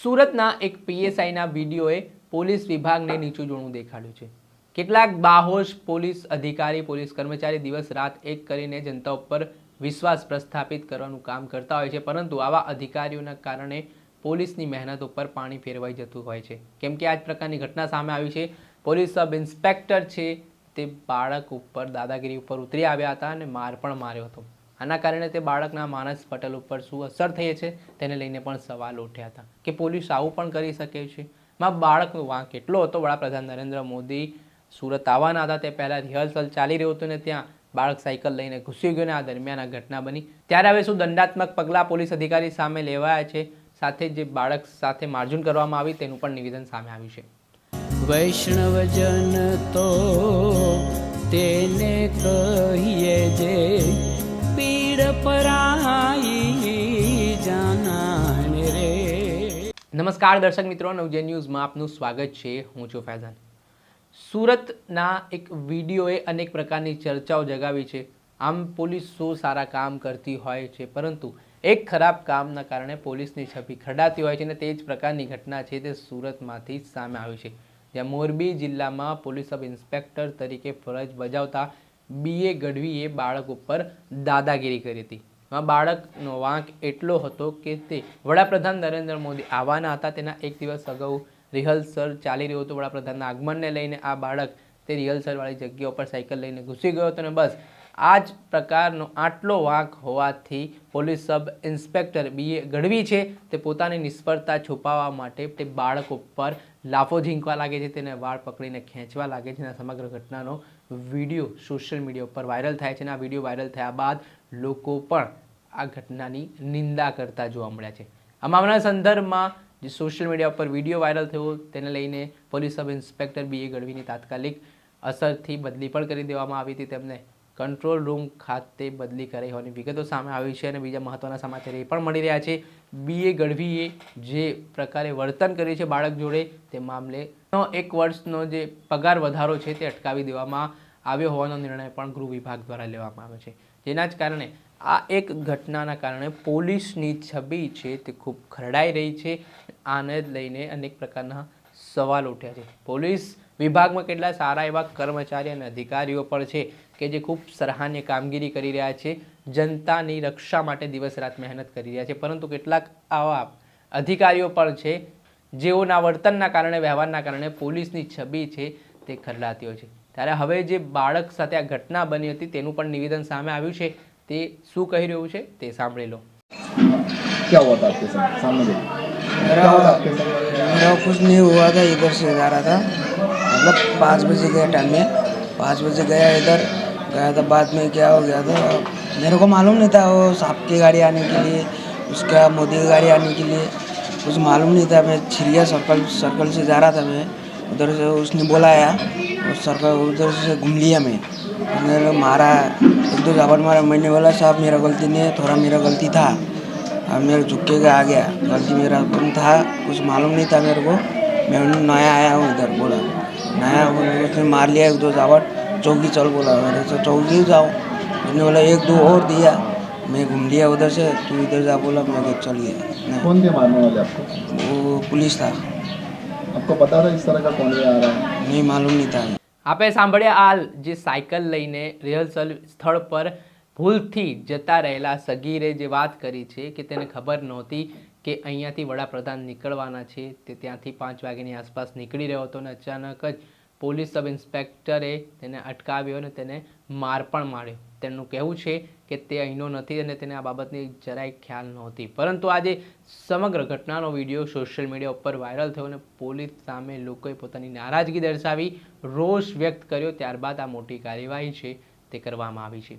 સુરતના એક પીએસઆઈના વિડીયોએ પોલીસ વિભાગને નીચું જોણું દેખાડ્યું છે. કેટલાક બાહોશ પોલીસ અધિકારી, પોલીસ કર્મચારી દિવસ રાત એક કરીને જનતા ઉપર વિશ્વાસ પ્રસ્થાપિત કરવાનું કામ કરતા હોય છે, પરંતુ આવા અધિકારીઓના કારણે પોલીસની મહેનત ઉપર પાણી ફેરવાઈ જતું હોય છે. કેમ કે આ જ પ્રકારની ઘટના સામે આવી છે. પોલીસ સબ ઇન્સ્પેક્ટર છે તે બાળક ઉપર દાદાગીરી ઉપર ઉતરી આવ્યા હતા અને માર પણ માર્યો હતો. આના કારણે તે બાળકના માનસ પટલ ઉપર શું અસર થઈ છે તેને લઈને પણ સવાલ ઉઠ્યા હતા. કે પોલીસ આવું પણ કરી શકે છે? માં બાળકનો વાંક કેટલો હતો? વડાપ્રધાન નરેન્દ્ર મોદી સુરત આવવાના હતા. તે પહેલાં રિહર્સલ ચાલી રહ્યું હતું ને ત્યાં બાળક સાયકલ લઈને ઘૂસી ગયો ને આ દરમિયાન આ ઘટના બની. ત્યારે હવે શું દંડાત્મક પગલાં પોલીસ અધિકારી સામે લેવાયા છે? સાથે જે બાળક સાથે માર્જુન કરવામાં આવી તેનું પણ નિવેદન સામે આવ્યું છે. વૈષ્ણવજન તો તેને કહીએ જે પીડ પરાઈ રે. નમસ્કાર દર્શક મિત્રો, નવજે ન્યૂઝમાં આપનું સ્વાગત છે. હું છું ફૈઝાન. સુરતના એક વિડીયોએ અનેક પ્રકારની ચર્ચાઓ જગાવી છે. આમ પોલીસ શું સારા કામ કરતી હોય છે, પરંતુ એક ખરાબ કામના કારણે પોલીસની છબી ખરડાતી હોય છે અને તે જ પ્રકારની ઘટના છે તે સુરતમાંથી સામે આવી છે. જ્યાં મોરબી જિલ્લામાં પોલીસ સબ ઇન્સ્પેક્ટર તરીકે ફરજ બજાવતા બીએ ગઢવીએ બાળક ઉપર દાદાગીરી કરી હતી. આ બાળકનો વાંક એટલો હતો કે તે વડાપ્રધાન નરેન્દ્ર મોદી આવવાના હતા. તેના એક દિવસ અગાઉ રિહર્સલ ચાલી રહ્યું હતું. વડાપ્રધાનના આગમનને લઈને આ બાળક તે રિહર્સલવાળી જગ્યા ઉપર સાયકલ લઈને ઘૂસી ગયો હતો અને બસ આ જ પ્રકારનો આટલો વાંક હોવાથી police sub inspector B A Gadhvi છે તે પોતાની નિષ્ફળતા છુપાવવા માટે તે બાળક ઉપર લાફો ઝીંકવા લાગે છે. તેને વાળ પકડીને ખેંચવા લાગે છે અને સમગ્ર ઘટનાનો વીડિયો સોશિયલ મીડિયા ઉપર વાયરલ થાય છે અને આ વીડિયો વાયરલ થયા બાદ લોકો પણ આ ઘટનાની નિંદા કરતા જોવા મળ્યા છે. આ મામલાના સંદર્ભમાં જે સોશિયલ મીડિયા ઉપર વીડિયો વાયરલ થયો તેને લઈને પોલીસ સબ ઇન્સ્પેક્ટર બી એ ગઢવીની તાત્કાલિક અસરથી બદલી પણ કરી દેવામાં આવી હતી તેમને. કંટ્રોલ રૂમ ખાતે બદલી કરાઈ હોવાની વિગતો સામે આવી છે અને બીજા મહત્વના સમાચાર એ પણ મળી રહ્યા છે. બીએ ગઢવીએ જે પ્રકારે વર્તન કર્યું છે બાળક જોડે, તે મામલે એક વર્ષનો જે પગાર વધારો છે તે અટકાવી દેવામાં આવ્યો હોવાનો નિર્ણય પણ ગૃહ વિભાગ દ્વારા લેવામાં આવ્યો છે. જેના જ કારણે આ એક ઘટનાના કારણે પોલીસની છબી છે તે ખૂબ ખરડાઈ રહી છે. આને લઈને અનેક પ્રકારના સવાલ ઉઠ્યા છે. પોલીસ વિભાગમાં કેટલા સારા એવા કર્મચારી અને અધિકારીઓ પણ છે કે જે ખૂબ સરાહનીય કામગીરી કરી રહ્યા છે જનતાની રક્ષા માટે દિવસ રાત મહેનત કરી રહ્યા છે પરંતુ કેટલાક આવા અધિકારીઓ પણ છે જેઓના વર્તનના કારણે વ્યવહારના કારણે પોલીસની છબી છે તે ખરડાતી હોય છે ત્યારે હવે જે બાળક સાથે આ ઘટના બની હતી તેનું પણ નિવેદન સામે આવ્યું છે તે શું કહી રહ્યું છે તે સાંભળી લો क्या हुआ था आपके साथ सामने देखो मेरा क्या हुआ था आपके साथ मेरा कुछ नहीं हुआ था इधर से जा रहा था मतलब पाँच बजे गया टाइम में। पाँच बजे गया इधर, गया था बाद में क्या हो गया था? मेरे को मालूम नहीं था वो सांप की गाड़ी आने के लिए, उसका मोदी की गाड़ी आने के लिए। कुछ मालूम नहीं था, मैं छिरिया सर्कल सर्कल से जा रहा था मैं। उधर से उसने बुलाया उस सर्कल उधर से घूम लिया मैं। उसने मारा। एक दो जाबर मारा। मैंने बोला, साहब, मेरा गलती नहीं है, थोड़ा मेरा गलती था। अब मेरे झुक्के का आ गया। गलती मेरा कम था, कुछ मालूम नहीं था मेरे को। मैं नया आया हूँ इधर, बोला। नया हूँ उसने मार लिया एक दो जावट चौकी चल बोला मेरे से चौकी जाओ उसने बोला एक दो और दिया मैं घूम लिया उधर से तू इधर जा बोला मैं कहा, चल गया नहीं, कौन थे मारने वाले आपको वो पुलिस था आपको पता था इस तरह का कौन ये आ रहा है नहीं मालूम नहीं था આપણે સાંભળ્યા હાલ જે સાયકલ લઈને રિહર્સલ સ્થળ પર ભૂલથી જતા રહેલા સગીરે જે વાત કરી છે કે તેને ખબર નહોતી કે અહીંયાથી વડાપ્રધાન નીકળવાના છે, તે ત્યાંથી પાંચ વાગ્યાની આસપાસ નીકળી રહ્યો હતો અને અચાનક જ પોલીસ સબ ઇન્સ્પેક્ટરે તેને અટકાવ્યો અને તેને માર પણ માર્યો. તેમનું કહેવું છે કે તે અહીંનો નથી અને તેને આ બાબતની જરાય ખ્યાલ નહોતી. પરંતુ આજે સમગ્ર ઘટનાનો વીડિયો સોશિયલ મીડિયા ઉપર વાયરલ થયો અને પોલીસ સામે લોકોએ પોતાની નારાજગી દર્શાવી રોષ વ્યક્ત કર્યો. ત્યારબાદ આ મોટી કાર્યવાહી છે તે કરવામાં આવી છે.